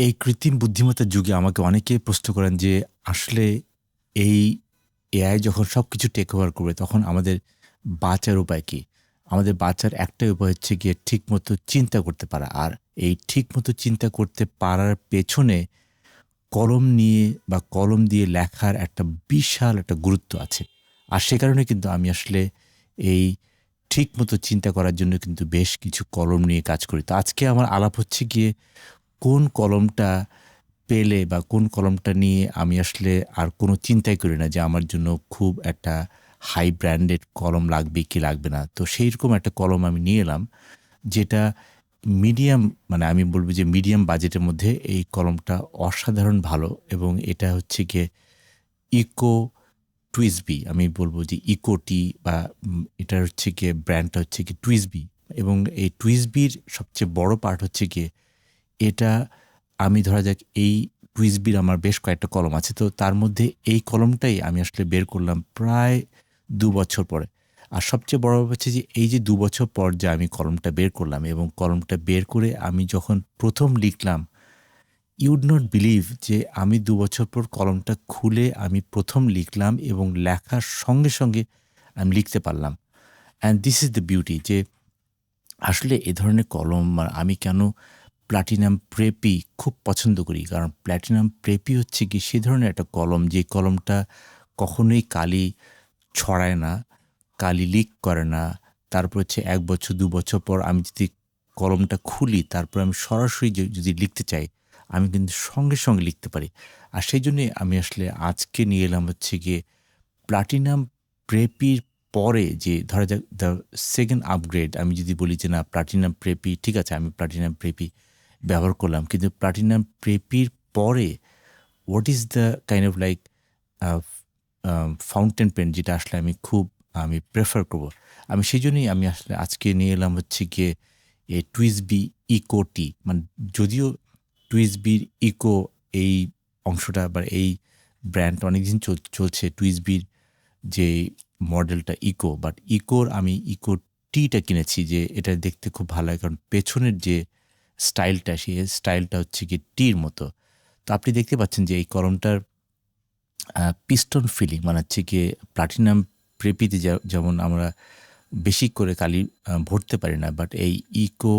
এই কৃত্রিম বুদ্ধিমত্তার যুগে আমাকে অনেকে প্রশ্ন করেন যে, আসলে এই এআই যখন সব কিছু টেক ওভার করবে, তখন আমাদের বাঁচার উপায় কি? আমাদের বাঁচার একটাই উপায় হচ্ছে গিয়ে ঠিকমতো চিন্তা করতে পারা। আর এই ঠিকমতো চিন্তা করতে পারার পেছনে কলম নিয়ে বা কলম দিয়ে লেখার একটা বিশাল একটা গুরুত্ব আছে। আর সে কারণে কিন্তু আমি আসলে এই ঠিক মতো চিন্তা করার জন্য কিন্তু বেশ কিছু কলম নিয়ে কাজ করি। তো আজকে আমার আলাপ হচ্ছে গিয়ে কোন কলমটা পেলে বা কোন কলমটা নিয়ে আমি আসলে আর কোনো চিন্তাই করি না যে আমার জন্য খুব একটা হাই ব্র্যান্ডেড কলম লাগবে কি লাগবে না। তো সেই রকম একটা কলম আমি নিয়ে এলাম, যেটা মিডিয়াম মানে আমি বলব যে মিডিয়াম বাজেটের মধ্যে এই কলমটা অসাধারণ ভালো এবং এটা হচ্ছে গিয়ে ইকো টুইসবি আমি বলব যে ইকোটি বা এটা হচ্ছে গিয়ে ব্র্যান্ডটা হচ্ছে কি টুইসবি এবং এই টুইসবির সবচেয়ে বড় পার্ট হচ্ছে গিয়ে এটা আমি ধরা যাক এই টুইসবির আমার বেশ কয়েকটা কলম আছে। তো তার মধ্যে এই কলমটাই আমি আসলে বের করলাম প্রায় দু বছর পরে। আর সবচেয়ে বড় হচ্ছে যে এই যে দু বছর পর যে আমি কলমটা বের করলাম এবং কলমটা বের করে আমি যখন প্রথম লিখলাম ইউড নট বিলিভ যে আমি দু বছর পর কলমটা খুলে আমি প্রথম লিখলাম এবং লেখার সঙ্গে সঙ্গে আমি লিখতে পারলাম। And this is the beauty যে আসলে এ ধরনের কলম আমি কেন প্লাটিনাম প্রেপি খুব পছন্দ করি, কারণ প্ল্যাটিনাম প্রেপি হচ্ছে কি সে ধরনের একটা কলম, যে কলমটা কখনোই কালি ছড়ায় না, কালি লিক করে না। তারপর হচ্ছে এক বছর, দু বছর পর আমি যদি কলমটা খুলি, তারপর আমি সরাসরি যদি লিখতে চাই, আমি কিন্তু সঙ্গে সঙ্গে লিখতে পারি। আর সেই জন্যে আমি আসলে আজকে নিয়ে এলাম হচ্ছে গিয়ে প্লাটিনাম প্রেপির পরে যে, ধরা যাক দ্য সেকেন্ড আপগ্রেড আমি যদি বলি যে, না প্লাটিনাম প্রেপি ঠিক আছে, আমি প্লাটিনাম প্রেপি ব্যবহার করলাম, কিন্তু প্লাটিনাম প্রেপির পরে what is the kind of like fountain pen যেটা আসলে আমি খুব, আমি প্রেফার করব? আমি সেই জন্যই আমি আসলে আজকে নিয়ে এলাম হচ্ছে গিয়ে এই টুইসবি ইকো টি মানে যদিও টুইসবির ইকো এই অংশটা বা এই ব্র্যান্ড অনেকদিন চলছে টুইসবির যে মডেলটা ইকো বাট ইকোর আমি ইকো টিটা কিনেছি যে এটা দেখতে খুব ভালো হয় কারণ পেছনের যে স্টাইলটা সেই স্টাইলটা হচ্ছে কি টির মতো। তো আপনি দেখতে পাচ্ছেন যে এই কলমটার পিস্টন ফিলিং মানে হচ্ছে গিয়ে প্লাটিনাম প্রেপিতে যেমন আমরা বেশি করে কালি ভরতে পারি না বাট এই ইকো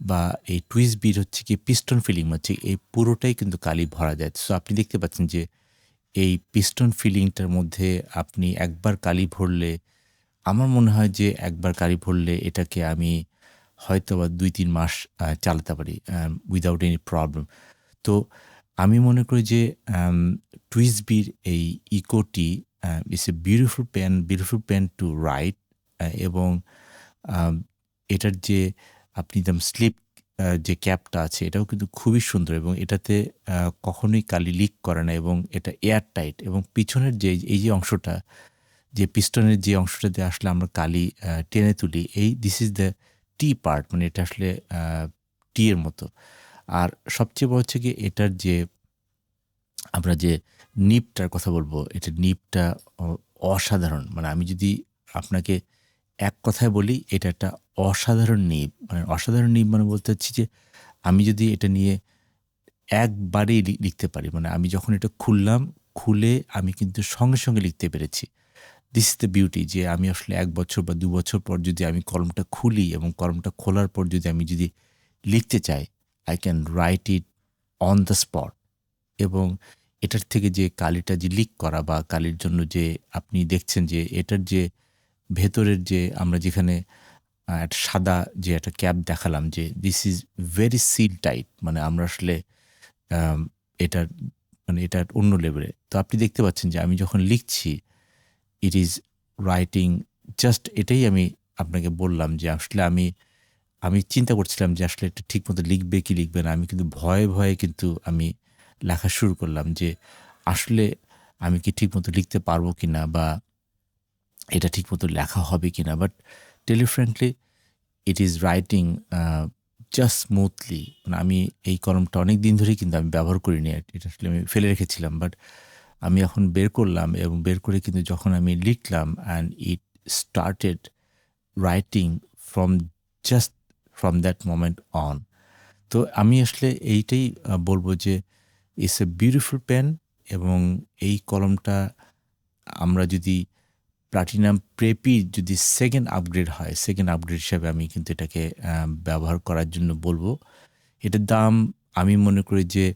বা এই টুইস বির হচ্ছে কি পিস্টন ফিলিং হচ্ছে, এই পুরোটাই কিন্তু কালি ভরা যায়। সো আপনি দেখতে পাচ্ছেন যে এই পিস্টন ফিলিংটার মধ্যে আপনি একবার কালি ভরলে, আমার মনে হয় যে একবার কালি ভরলে এটাকে আমি হয়তো বা দুই, তিন মাস চালাতে পারি উইদাউট এনি প্রবলেম তো আমি মনে করি যে টুইসবির এই ইকোটি it's a beautiful pen beautiful pen to write এবং এটার যে আপনি একদম স্লিপ যে ক্যাপটা আছে, এটাও কিন্তু খুবই সুন্দর এবং এটাতে কখনোই কালি লিক করে না এবং এটা এয়ার টাইট এবং পিছনের যে, এই যে অংশটা, যে পিস্টনের যে অংশটাতে আসলে আমরা কালি টেনে তুলি, এই this is the T part মানে এটা আসলে টি এর মতো। আর সবচেয়ে বড় হচ্ছে কি এটার যে, আমরা যে নিপটার কথা বলব এটা নিপটা অসাধারণ। মানে আমি যদি আপনাকে এক কথায় বলি, এটা একটা অসাধারণ নিপ। মানে অসাধারণ নিপ মানে বলতে চাচ্ছি যে, আমি যদি এটা নিয়ে একবারেই লিখতে পারি মানে আমি যখন এটা খুললাম, খুলে আমি কিন্তু সঙ্গে সঙ্গে লিখতে পেরেছি। দিস ইজ দ্য বিউটি যে আমি আসলে এক বছর বা দু বছর পর যদি আমি কলমটা খুলি এবং কলমটা খোলার পর যদি আমি যদি লিখতে চাই I can write it on the spot এবং এটার থেকে যে কালিটা যে লিক করা বা কালির জন্য যে আপনি দেখছেন যে এটার যে ভেতরের যে আমরা যেখানে একটা সাদা যে একটা ক্যাপ দেখালাম যে this is very seal tight মানে আমরা আসলে এটার মানে এটা অন্য লেভেলে তো আপনি দেখতে পাচ্ছেন যে আমি যখন লিখছি ইট ইজ রাইটিং জাস্ট এটাই আমি আপনাকে বললাম যে আসলে আমি আমি চিন্তা করছিলাম যে আসলে এটা ঠিক মতো লিখবে কি লিখবে না। আমি কিন্তু ভয়ে ভয়ে কিন্তু আমি লেখা শুরু করলাম যে আসলে আমি কি ঠিক মতো লিখতে পারব কি না বা এটা ঠিক মতো লেখা হবে কি না। But tele friendly it is writing just smoothly মানে আমি এই কলমটা অনেক দিন ধরেই কিন্তু আমি ব্যবহার করিনি। এটা আসলে আমি ফেলে রেখেছিলাম। বাট আমি এখন বের করলাম এবং বের করে কিন্তু যখন আমি লিখলাম and it started writing from just from that moment on তো আমি আসলে এইটাই বলব যে ইটস এ বিউটিফুল পেন এবং এই কলমটা আমরা যদি প্লাটিনাম প্রেপি যদি সেকেন্ড আপগ্রেড হয় সেকেন্ড আপগ্রেড হিসাবে আমি কিন্তু এটাকে ব্যবহার করার জন্য বলব। এটার দাম আমি মনে করি যে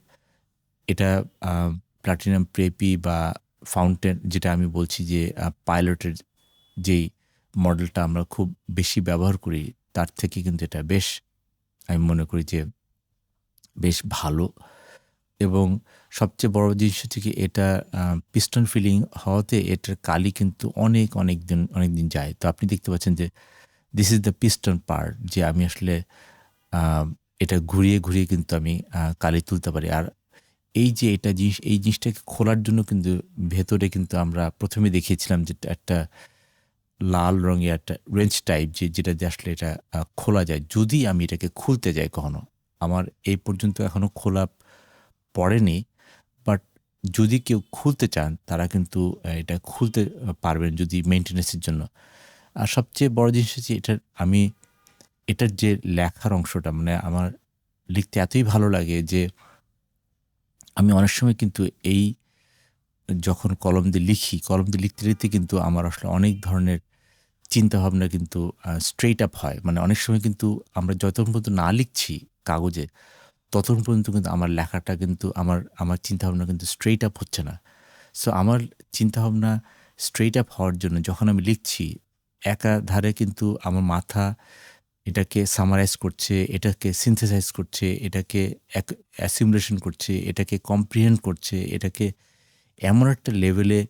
এটা প্লাটিনাম প্রেপি বা ফাউন্টেন যেটা আমি বলছি যে পাইলটের যেই মডেলটা আমরা খুব বেশি ব্যবহার করি, তার থেকে কিন্তু এটা বেশ, আমি মনে করি যে, বেশ ভালো। এবং সবচেয়ে বড় জিনিস হচ্ছে কি, এটা পিস্টন ফিলিং হওয়াতে এটার কালি কিন্তু অনেক অনেক দিন অনেক দিন যায়। তো আপনি দেখতে পাচ্ছেন যে this is the piston part যে আমি আসলে এটা ঘুরিয়ে ঘুরিয়ে কিন্তু আমি কালি তুলতে পারি। আর এই যে এটা জিনিস, এই জিনিসটাকে খোলার জন্য কিন্তু ভেতরে কিন্তু আমরা প্রথমে দেখিয়েছিলাম যে একটা লাল রঙের একটা রেঞ্জ টাইপ যে, যেটা আসলে এটা খোলা যায়। যদি আমি এটাকে খুলতে যাই কখনো, আমার এই পর্যন্ত এখনও খোলা পড়েনি বাট যদি কেউ খুলতে চান, তারা কিন্তু এটা খুলতে পারবেন যদি মেনটেন্যান্সের জন্য। আর সবচেয়ে বড় জিনিস হচ্ছে এটার, আমি এটার যে লেখার অংশটা মানে আমার লিখতে এতই ভালো লাগে যে আমি অনেক সময় কিন্তু এই যখন কলম দিয়ে লিখি, কলম দিয়ে লিখতে লিখতে কিন্তু আমার আসলে অনেক ধরনের চিন্তাভাবনা কিন্তু স্ট্রেট আপ হয়। মানে অনেক সময় কিন্তু আমরা যতক্ষণ পর্যন্ত না লিখছি কাগজে, ততক্ষণ পর্যন্ত কিন্তু আমার লেখাটা কিন্তু, আমার আমার চিন্তাভাবনা কিন্তু স্ট্রেট আপ হচ্ছে না। সো আমার চিন্তাভাবনা স্ট্রেট আপ হওয়ার জন্য যখন আমি লিখছি একা ধারে কিন্তু আমার মাথা এটাকে সামারাইজ করছে, এটাকে সিনথেসাইজ করছে, এটাকে অ্যাসিমুলেশন করছে, এটাকে কম্প্রিহেন্ড করছে, এটাকে এমন একটা লেভেলে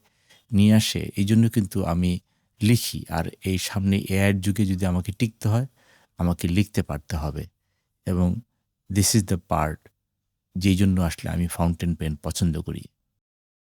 নিয়ে আসে। এই জন্য কিন্তু আমি লিখি। আর এই সামনে এআইয়ের যুগে যদি আমাকে টিকতে হয়, আমাকে লিখতে পারতে হবে। এবং দিস ইজ দ্য পার্ট যেই জন্য আসলে আমি ফাউন্টেন পেন পছন্দ করি।